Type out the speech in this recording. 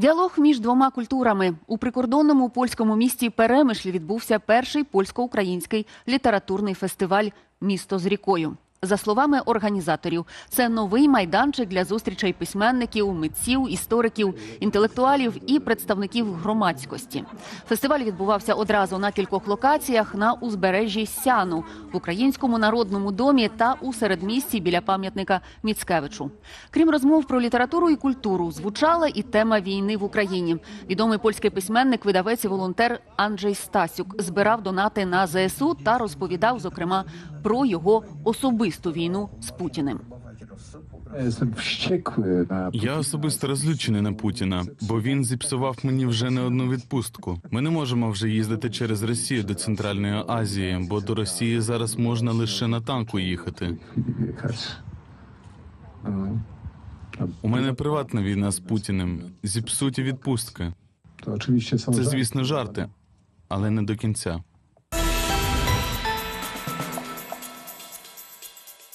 Діалог між двома культурами у прикордонному польському місті Перемишлі відбувся перший польсько-український літературний фестиваль Місто з рікою. За словами організаторів, це новий майданчик для зустрічей письменників, митців, істориків, інтелектуалів і представників громадськості. Фестиваль відбувався одразу на кількох локаціях на узбережжі Сяну в Українському народному домі та у середмісті біля пам'ятника Міцкевичу. Крім розмов про літературу і культуру, звучала і тема війни в Україні. Відомий польський письменник, видавець і волонтер Анджей Стасюк збирав донати на ЗСУ та розповідав, зокрема, про його особисту війну з Путіним. Я особисто розлючений на Путіна, бо він зіпсував мені вже не одну відпустку. Ми не можемо вже їздити через Росію до Центральної Азії, бо до Росії зараз можна лише на танку їхати. У мене приватна війна з Путіним. Зіпсуті відпустки. Це, звісно, жарти, але не до кінця.